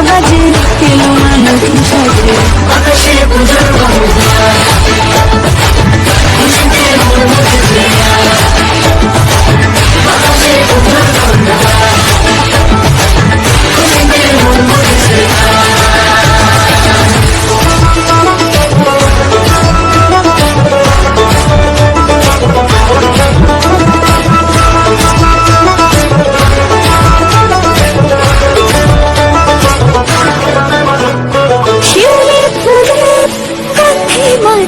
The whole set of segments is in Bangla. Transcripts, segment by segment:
বাজে এলো মানুষ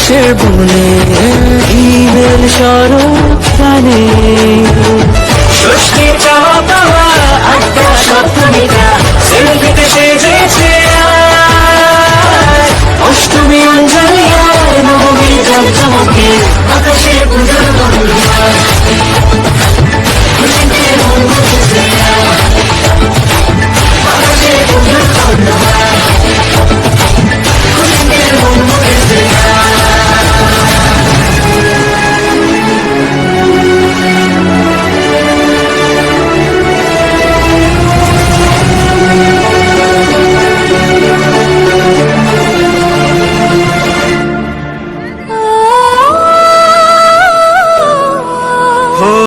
কাশের বনে ঈদের শরৎ টানে